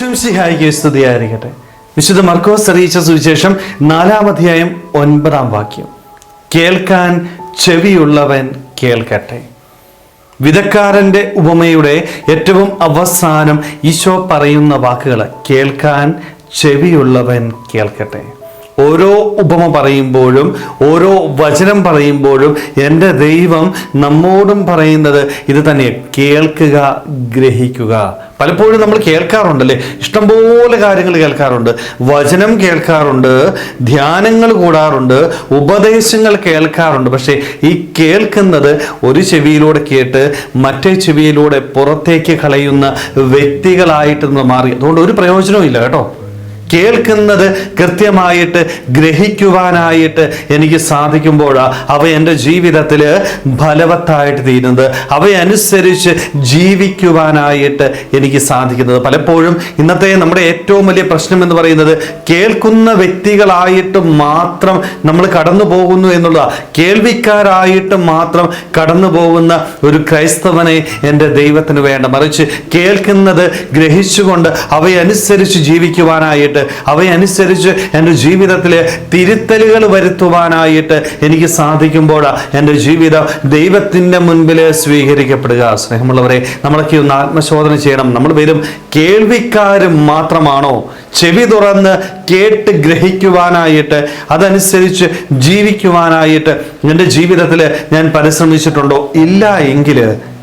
ഈശ്വംസിഹായിക്ക് സ്തുതിയായിരിക്കട്ടെ വിശുദ്ധ മർക്കോസ് അറിയിച്ച സുവിശേഷം നാലാം അധ്യായം ഒൻപതാം വാക്യം. കേൾക്കാൻ ചെവിയുള്ളവൻ കേൾക്കട്ടെ. വിധക്കാരന്റെ ഉപമയുടെ ഏറ്റവും അവസാനം ഈശോ പറയുന്ന വാക്കുകൾ കേൾക്കാൻ ചെവിയുള്ളവൻ കേൾക്കട്ടെ. ഓരോ ഉപമ പറയുമ്പോഴും ഓരോ വചനം പറയുമ്പോഴും എന്റെ ദൈവം നമ്മോടും പറയുന്നത് ഇത് തന്നെ കേൾക്കുക ഗ്രഹിക്കുക. പലപ്പോഴും നമ്മൾ കേൾക്കാറുണ്ടല്ലേ? ഇഷ്ടംപോലെ കാര്യങ്ങൾ കേൾക്കാറുണ്ട്. വചനം കേൾക്കാറുണ്ട് ധ്യാനങ്ങൾ കൂടാറുണ്ട് ഉപദേശങ്ങൾ കേൾക്കാറുണ്ട്. പക്ഷേ ഈ കേൾക്കുന്നത് ഒരു ചെവിയിലൂടെ കേട്ട് മറ്റേ ചെവിയിലൂടെ പുറത്തേക്ക് കളയുന്ന വ്യക്തികളായിട്ട് മാറി. അതുകൊണ്ട് ഒരു പ്രയോജനവും ഇല്ല കേട്ടോ. കേൾക്കുന്നത് കൃത്യമായിട്ട് ഗ്രഹിക്കുവാനായിട്ട് എനിക്ക് സാധിക്കുമ്പോഴാണ് അവ എന്റെ ജീവിതത്തിൽ ഫലവത്തായിട്ട് തീരുന്നത്. അവയനുസരിച്ച് ജീവിക്കുവാനായിട്ട് എനിക്ക് സാധിക്കുന്നത്. പലപ്പോഴും ഇന്നത്തെ നമ്മുടെ ഏറ്റവും വലിയ പ്രശ്നം എന്ന് പറയുന്നത് കേൾക്കുന്ന വ്യക്തികളായിട്ട് മാത്രം നമ്മൾ കടന്നു പോകുന്നു എന്നുള്ളതാണ് കേൾവിക്കാരായിട്ട് മാത്രം കടന്നു പോകുന്ന ഒരു ക്രൈസ്തവനെ എന്റെ ദൈവത്തിന് വേണ്ട. മറിച്ച് കേൾക്കുന്നത് ഗ്രഹിച്ചുകൊണ്ട് അവയനുസരിച്ച് ജീവിക്കുവാനായിട്ട് അവയനുസരിച്ച് എന്റെ ജീവിതത്തിൽ തിരുത്തലുകൾ വരുത്തുവാനായിട്ട് എനിക്ക് സാധിക്കുമ്പോഴാണ് എന്റെ ജീവിതം ദൈവത്തിന്റെ മുൻപിൽ സ്വീകരിക്കപ്പെടുക. സ്നേഹമുള്ളവരെ നമ്മളൊക്കെ ഒന്ന് ആത്മശോധന ചെയ്യണം. നമ്മൾ വെറും കേൾവിക്കാരും മാത്രമാണോ? ചെവി തുറന്ന് കേട്ട് ഗ്രഹിക്കുവാനായിട്ട് അതനുസരിച്ച് ജീവിക്കുവാനായിട്ട് എന്റെ ജീവിതത്തിൽ ഞാൻ പരിശ്രമിച്ചിട്ടുണ്ടോ? ഇല്ല എങ്കിൽ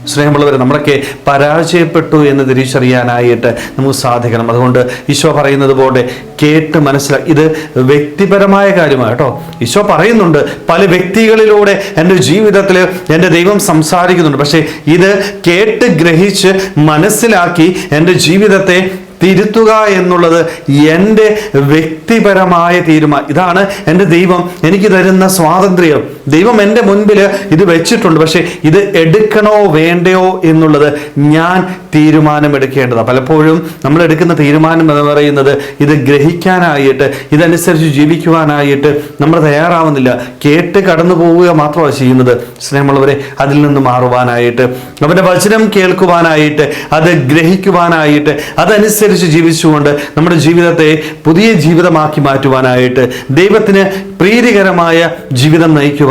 സ്നേഹമുള്ളവർ നമ്മളൊക്കെ പരാജയപ്പെട്ടു എന്ന് തിരിച്ചറിയാനായിട്ട് നമുക്ക് സാധിക്കണം. അതുകൊണ്ട് ഈശോ പറയുന്നത് പോലെ കേട്ട് മനസ്സിലാക്കി ഇത് വ്യക്തിപരമായ കാര്യമാണ് കേട്ടോ. ഈശോ പറയുന്നുണ്ട് പല വ്യക്തികളിലൂടെ എന്റെ ജീവിതത്തിൽ എന്റെ ദൈവം സംസാരിക്കുന്നുണ്ട്. പക്ഷേ ഇത് കേട്ട് ഗ്രഹിച്ച് മനസ്സിലാക്കി എന്റെ ജീവിതത്തെ തിരുത്തുക എന്നുള്ളത് എന്റെ വ്യക്തിപരമായ തീരുമാനം. ഇതാണ് എന്റെ ദൈവം എനിക്ക് തരുന്ന സ്വാതന്ത്ര്യം. ദൈവം എന്റെ മുൻപിൽ ഇത് വെച്ചിട്ടുണ്ട്. പക്ഷേ ഇത് എടുക്കണോ വേണ്ടയോ എന്നുള്ളത് ഞാൻ തീരുമാനമെടുക്കേണ്ടതാണ്. പലപ്പോഴും നമ്മൾ എടുക്കുന്ന തീരുമാനം എന്ന് പറയുന്നത് ഇത് ഗ്രഹിക്കാനായിട്ട് ഇതനുസരിച്ച് ജീവിക്കുവാനായിട്ട് നമ്മൾ തയ്യാറാവുന്നില്ല. കേട്ട് കടന്നു പോവുക മാത്രമാണ് ചെയ്യുന്നത്. സ്നേഹമുള്ളവരെ അതിൽ നിന്ന് മാറുവാനായിട്ട് അവന്റെ വചനം കേൾക്കുവാനായിട്ട് അത് ഗ്രഹിക്കുവാനായിട്ട് അതനുസരിച്ച് ജീവിച്ചുകൊണ്ട് നമ്മുടെ ജീവിതത്തെ പുതിയ ജീവിതമാക്കി മാറ്റുവാനായിട്ട് ദൈവത്തിന് പ്രീതികരമായ ജീവിതം